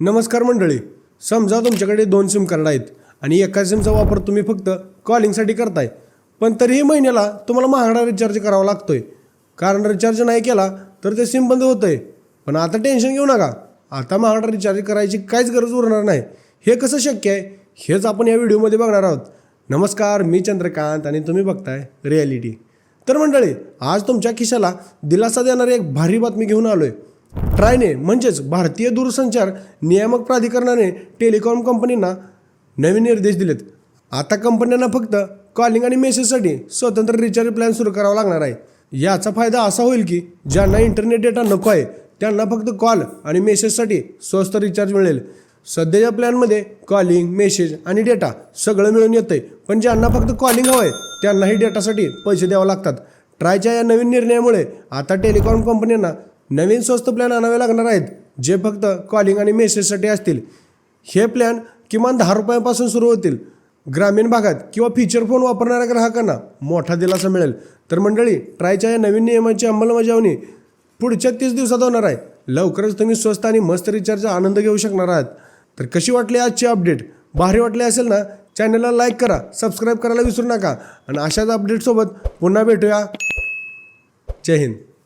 नमस्कार मंडळी. समजा तुमच्याकडे दोन सिम कार्ड आहेत आणि एका सिमचा वापर तुम्ही फक्त कॉलिंगसाठी करताय. पण तरीही महिन्याला तुम्हाला महागडा रिचार्ज करावा लागतोय. कारण रिचार्ज नाही केला तर ते सिम बंद होतंय. पण आता टेन्शन घेऊ नका. आता महागडा रिचार्ज करायची काहीच गरज उरणार नाही. हे कसं शक्य आहे? हेच आपण या व्हिडिओमध्ये बघणार आहोत. नमस्कार मी चंद्रकांत आणि तुम्ही बघताय रिॲलिटी तर मंडळी आज तुमच्या खिशाला दिलासा देणारी एक भारी बातमी घेऊन आलो आहे ट्रायने म्हणजेच भारतीय दूरसंचार नियामक प्राधिकरणाने टेलिकॉम कंपनींना नवीन निर्देश दिलेत. आता कंपन्यांना फक्त कॉलिंग आणि मेसेजसाठी स्वतंत्र रिचार्ज प्लॅन सुरू करावा लागणार आहे. याचा फायदा असा होईल की ज्यांना इंटरनेट डेटा नको आहे त्यांना फक्त कॉल आणि मेसेजसाठी स्वस्त रिचार्ज मिळेल. सध्याच्या प्लॅनमध्ये कॉलिंग मेसेज आणि डेटा सगळं मिळून येतंय पण ज्यांना फक्त कॉलिंग हवं आहे त्यांनाही डेटासाठी पैसे द्यावे लागतात. ट्रायच्या या नवीन निर्णयामुळे आता टेलिकॉम कंपन्यांना नवीन स्वस्त प्लॅन आणावे लागणार आहेत. जे फक्त कॉलिंग आणि मेसेजसाठी असतील. हे प्लॅन किमान दहा रुपयांपासून सुरू होतील. ग्रामीण भागात किंवा फीचर फोन वापरणाऱ्या ग्राहकांना मोठा दिलासा मिळेल. तर मंडळी ट्रायच्या या नवीन नियमांची अंमलबजावणी पुढच्या तीस दिवसात होणार आहे. लवकरच तुम्ही स्वस्त आणि मस्त रिचार्जचा आनंद घेऊ शकणार आहात. तर कशी वाटली आजची अपडेट भारी वाटली असेल ना? चॅनलला लाईक करा सबस्क्राईब करायला विसरू नका. आणि अशाच अपडेटसोबत पुन्हा भेटूया. जय हिंद.